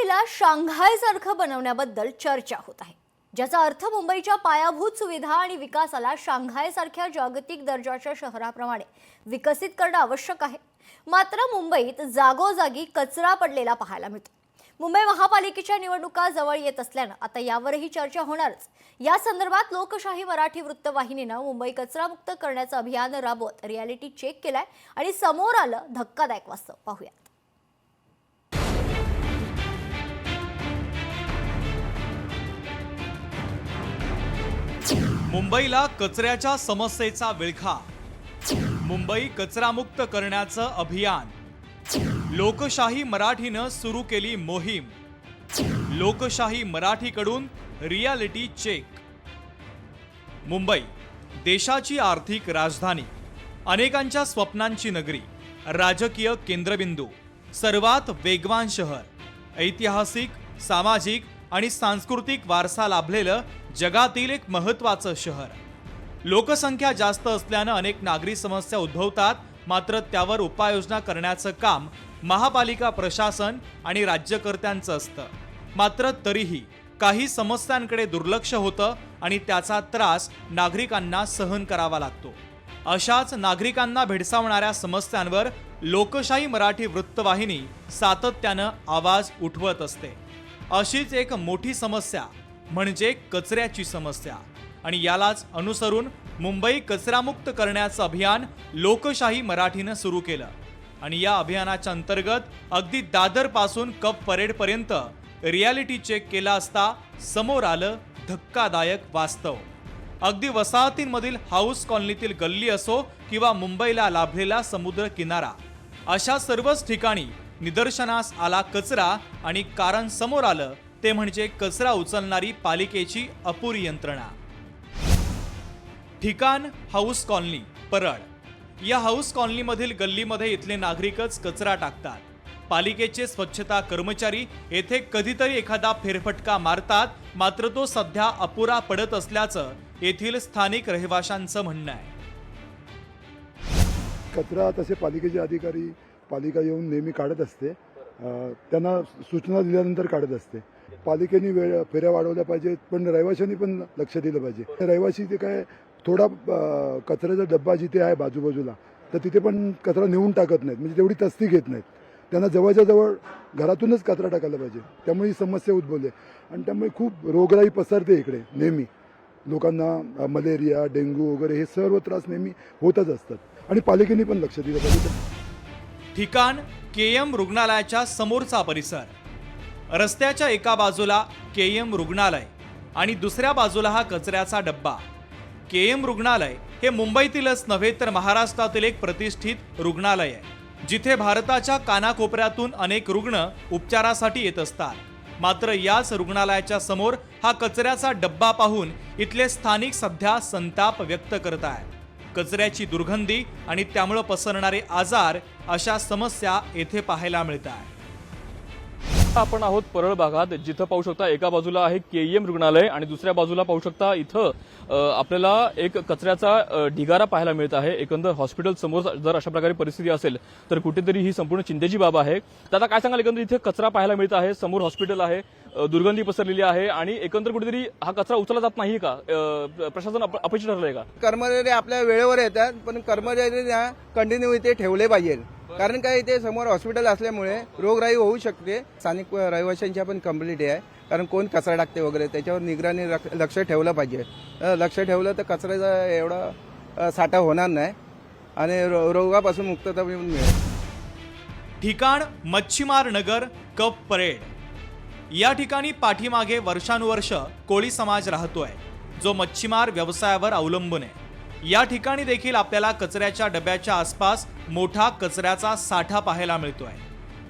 मुंबईला शांघायसारखं बनवण्याबद्दल चर्चा होत आहे ज्याचा अर्थ मुंबईच्या पायाभूत सुविधा आणि विकासाला शांघायसारख्या जागतिक दर्जाच्या शहराप्रमाणे विकसित करणं आवश्यक आहे. मात्र मुंबईत जागोजागी कचरा पडलेला पाहायला मिळतो. मुंबई महापालिकेच्या निवडणुका जवळ येत असल्यानं आता यावरही चर्चा होणारच. या संदर्भात लोकशाही मराठी वृत्तवाहिनीनं मुंबई कचरामुक्त करण्याचं अभियान राबवत रियालिटी चेक केलाय आणि समोर आलं धक्कादायक वास्तव. पाहूयात. मुंबईला कचऱ्याच्या समस्येचा विळखा. मुंबई कचरामुक्त करण्याचं अभियान. लोकशाही मराठीनं सुरू केली मोहीम. लोकशाही मराठीकडून रियालिटी चेक. मुंबई देशाची आर्थिक राजधानी अनेकांच्या स्वप्नांची नगरी राजकीय केंद्रबिंदू सर्वात वेगवान शहर ऐतिहासिक सामाजिक आणि सांस्कृतिक वारसा लाभलेलं जगातील एक महत्त्वाचं शहर. लोकसंख्या जास्त असल्यानं अनेक नागरी समस्या उद्भवतात मात्र त्यावर उपाययोजना करण्याचं काम महापालिका प्रशासन आणि राज्यकर्त्यांचं असतं. मात्र तरीही काही समस्यांकडे दुर्लक्ष होतं आणि त्याचा त्रास नागरिकांना सहन करावा लागतो. अशाच नागरिकांना भेडसावणाऱ्या समस्यांवर लोकशाही मराठी वृत्तवाहिनी सातत्यानं आवाज उठवत असते. अशीच एक मोठी समस्या म्हणजे कचऱ्याची समस्या. आणि यालाच अनुसरून मुंबई कचरामुक्त करण्याचं अभियान लोकशाही मराठीनं सुरू केलं. आणि या अभियानाच्या अंतर्गत अगदी दादरपासून कप परेडपर्यंत रियालिटी चेक केला असता समोर आलं धक्कादायक वास्तव. अगदी वसाहतींमधील हाऊस कॉलनीतील गल्ली असो किंवा मुंबईला लाभलेला समुद्र किनारा अशा सर्वच ठिकाणी निदर्शनास आला कचरा आणि कारण समोर आलं ते म्हणजे कचरा उचलणारी पालिकेची अपुरी यंत्रणा. ठिकाण हाऊस कॉलनी परळ. या हाऊस कॉलनीमधील गल्लीमध्ये इथले नागरिकच कचरा टाकतात. पालिकेचे स्वच्छता कर्मचारी येथे कधीतरी एखादा फेरफटका मारतात मात्र तो सध्या अपुरा पडत असल्याचं येथील स्थानिक रहिवाशांचं म्हणणं आहे. कचरा तसे पालिकेचे अधिकारी पालिका येऊन नेहमी काढत असते. त्यांना सूचना दिल्यानंतर काढत असते. पालिकेने वेळ फेऱ्या वाढवल्या पाहिजेत पण रहिवाशांनी पण लक्ष दिलं पाहिजे. रहिवाशी ते काय थोडा कचऱ्याचा डब्बा जिथे आहे बाजूबाजूला तर तिथे पण कचरा नेऊन टाकत नाहीत. म्हणजे तेवढी तस्ती घेत नाहीत. त्यांना जवळच्या जवळ घरातूनच कचरा टाकायला पाहिजे. त्यामुळे ही समस्या उद्भवली आणि त्यामुळे खूप रोगराई पसरते इकडे नेहमी. लोकांना मलेरिया डेंग्यू वगैरे हे सर्व त्रास नेहमी होतच असतात. आणि पालिकेने पण लक्ष दिलं पाहिजे. ठिकाण के एम रुग्णालयाच्या समोरचा परिसर. रस्त्याच्या एका बाजूला के एम रुग्णालय आणि दुसऱ्या बाजूला हा कचऱ्याचा डब्बा. के एम रुग्णालय हे मुंबईतीलच नव्हे तर महाराष्ट्रातील एक प्रतिष्ठित रुग्णालय आहे जिथे भारताच्या कानाकोपऱ्यातून अनेक रुग्ण उपचारासाठी येत असतात. मात्र याच रुग्णालयाच्या समोर हा कचऱ्याचा डब्बा पाहून इथले स्थानिक सध्या संताप व्यक्त करत आहेत. कचऱ्याची दुर्गंधी आणि त्यामुळं पसरणारे आजार अशा समस्या येथे पाहायला आपण आहोत परळ भागात जिथं पाहू शकता एका बाजूला आहे केईएम रुग्णालय आणि दुसऱ्या बाजूला पाहू शकता इथं आपल्याला एक कचऱ्याचा ढिगारा पाहायला मिळत आहे. एकंदर हॉस्पिटल समोर जर अशा प्रकारे परिस्थिती असेल तर कुठेतरी ही संपूर्ण चिंतेची बाब आहे. तर आता काय सांगाल? एकंदर इथे कचरा पाहायला मिळत आहे समोर हॉस्पिटल आहे दुर्गंधी पसरलेली आहे आणि एकंदर कुठेतरी हा कचरा उचलला जात नाही का? प्रशासन अप- अपयशी ठरलंय का? कर्मचारी आपल्या वेळेवर येतात पण कर्मचारी कंटिन्यू इथे ठेवले पाहिजे कारण काय इथे समोर हॉस्पिटल असल्यामुळे रोगराई होऊ शकते. स्थानिक रहिवाशांच्या पण कंप्लीट आहे. कारण कोण कचरा टाकते वगैरे त्याच्यावर निगराणी लक्ष ठेवलं पाहिजे. लक्ष ठेवलं तर कचऱ्याचा एवढा साठा होणार नाही. आणि रो- रोगापासून मुक्तता मिळेल. ठिकाण मच्छीमार नगर कप परेड. या ठिकाणी पाठीमागे वर्षानुवर्ष कोळी समाज राहतोय जो मच्छीमार व्यवसायावर अवलंबून आहे. या ठिकाणी देखील आपल्याला कचऱ्याच्या डब्याच्या आसपास मोठा कचऱ्याचा साठा पाहायला मिळतो आहे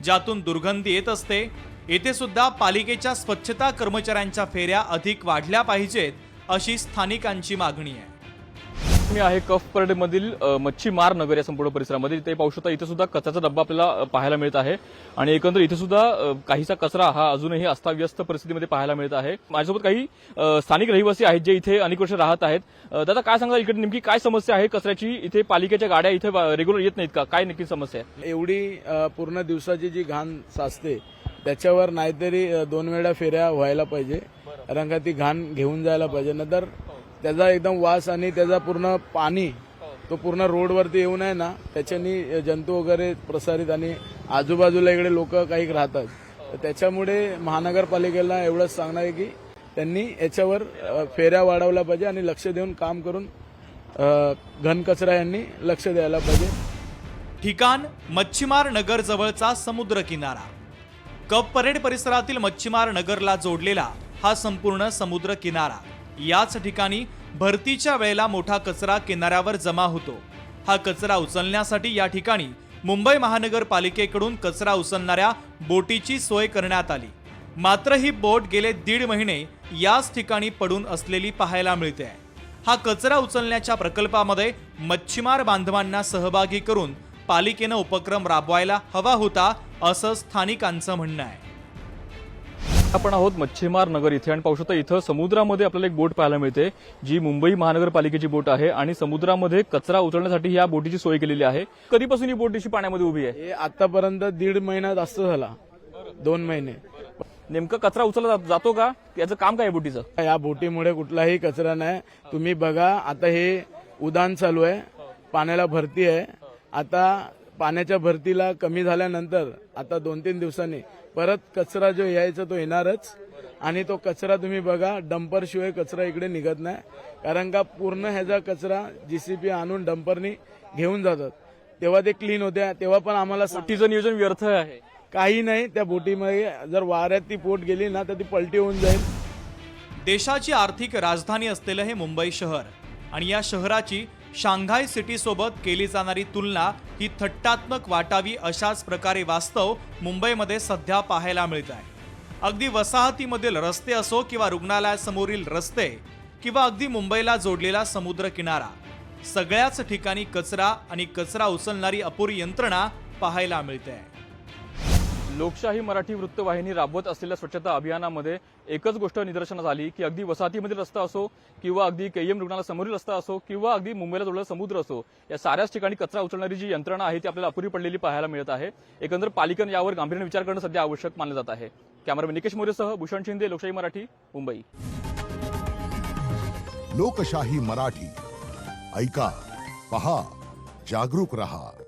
ज्यातून दुर्गंधी येत असते. येथे सुद्धा पालिकेच्या स्वच्छता कर्मचाऱ्यांच्या फेऱ्या अधिक वाढल्या पाहिजेत अशी स्थानिकांची मागणी आहे. मी आहे कफ परेडमधील मच्छीमार नगर या संपूर्ण परिसरामध्ये ते पाहू शकता इथे सुद्धा कचऱ्याचा डब्बा आपल्याला पाहायला मिळत आहे. आणि एकंदर इथे सुद्धा काहीसा कचरा हा अजूनही अस्ताव्यस्त परिस्थितीमध्ये पाहायला मिळत आहे. माझ्यासोबत काही स्थानिक रहिवासी आहेत जे इथे अनेक वर्ष राहत आहेत. दादा काय सांगा इकडे नेमकी काय समस्या आहे? कचऱ्याची इथे पालिकेच्या गाड्या इथे रेग्युलर येत नाहीत का? काय नक्की समस्या आहे? एवढी पूर्ण दिवसाची जी घाण साचते त्याच्यावर नाहीतरी दोन वेळा फेऱ्या व्हायला पाहिजे. कारण का ती घाण घेऊन जायला पाहिजे. नंतर त्याचा एकदम वास आणि त्याचा पूर्ण पाणी तो पूर्ण रोडवरती येऊन आहे ना त्याच्यानी जंतू वगैरे प्रसारित आणि आजूबाजूला इकडे लोक काही राहतात. तर त्याच्यामुळे महानगरपालिकेला एवढंच सांगणार आहे की त्यांनी याच्यावर फेऱ्या वाढवल्या पाहिजे आणि लक्ष देऊन काम करून घनकचरा यांनी लक्ष द्यायला पाहिजे. ठिकाण मच्छीमार नगर जवळचा समुद्र किनारा कप परेड परिसरातील मच्छीमार नगरला जोडलेला हा संपूर्ण समुद्र किनारा याच ठिकाणी भरतीच्या वेळेला मोठा कचरा किनाऱ्यावर जमा होतो. हा कचरा उचलण्यासाठी या ठिकाणी मुंबई महानगरपालिकेकडून कचरा उचलणाऱ्या बोटीची सोय करण्यात आली. मात्र ही बोट गेले दीड महिने याच ठिकाणी पडून असलेली पाहायला मिळते. हा कचरा उचलण्याच्या प्रकल्पामध्ये मच्छीमार बांधवांना सहभागी करून पालिकेनं उपक्रम राबवायला हवा होता असं स्थानिकांचं म्हणणं आहे. आपण आहोत. मच्छीमार नगर इथे आणि पाहू शकता इथं समुद्रामध्ये आपल्याला एक बोट पाहायला मिळते जी मुंबई महानगरपालिकेची बोट आहे आणि समुद्रामध्ये कचरा उचलण्यासाठी या बोटीची सोय केलेली आहे. कधीपासून ही बोट अशी पाण्यामध्ये उभी आहे? हे आतापर्यंत दीड महिना जास्त झाला. दोन महिने. नेमकं कचरा उचलला जात- का? याचं काम काय आहे बोटीचं? या बोटीमुळे कुठलाही कचरा नाही. तुम्ही बघा आता हे उदान चालू आहे. पाण्याला भरती आहे. आता पाण्याच्या भरतीला कमी झाल्यानंतर आता दोन तीन दिवसांनी परत कचरा जो यायचा तो येणारच. आणि तो कचरा तुम्ही बघा डंपर शिवाय कचरा इकडे निघत नाही. कारण का पूर्ण ह्याचा कचरा जीसीपी आणून डंपरनी घेऊन जातात. तेव्हा ते क्लीन होते तेव्हा पण आम्हाला बोटीचं नियोजन व्यर्थ आहे. काही नाही त्या बोटीमध्ये जर वाऱ्यात ती पोट गेली ना तर ती पलटी होऊन जाईल. देशाची आर्थिक राजधानी असलेलं हे मुंबई शहर आणि या शहराची शांघाय सिटीसोबत केली जाणारी तुलना ही थट्टात्मक वाटावी अशाच प्रकारे वास्तव मुंबईमध्ये सध्या पाहायला मिळत आहे. अगदी वसाहतीमधील रस्ते असो किंवा रुग्णालयासमोरील रस्ते किंवा अगदी मुंबईला जोडलेला समुद्र किनारा सगळ्याच ठिकाणी कचरा आणि कचरा उचलणारी अपुरी यंत्रणा पाहायला मिळते. आहे लोकशाही मराठी वृत्तवाहिनी राबवत असलेल्या स्वच्छता अभियानामध्ये एकच गोष्ट निदर्शनास आली की अगदी वसाहतीमधील रस्ता असो किंवा अगदी कैयम रुग्णाला समोरील रस्ता असो किंवा अगदी मुंबईला जोडलेला समुद्र असो या साऱ्याच ठिकाणी कचरा उचलणारी जी यंत्रणा आहे ती आपल्याला अपुरी पडलेली पाहायला मिळत आहे. एकंदर पालिकेनं यावर गांभीर्याने विचार करणं सध्या आवश्यक मानलं जात आहे. कॅमेरामॅन निकेश मोरेसह भूषण शिंदे लोकशाही मराठी मुंबई. लोकशाही मराठी. ऐका पहा जागरूक रहा.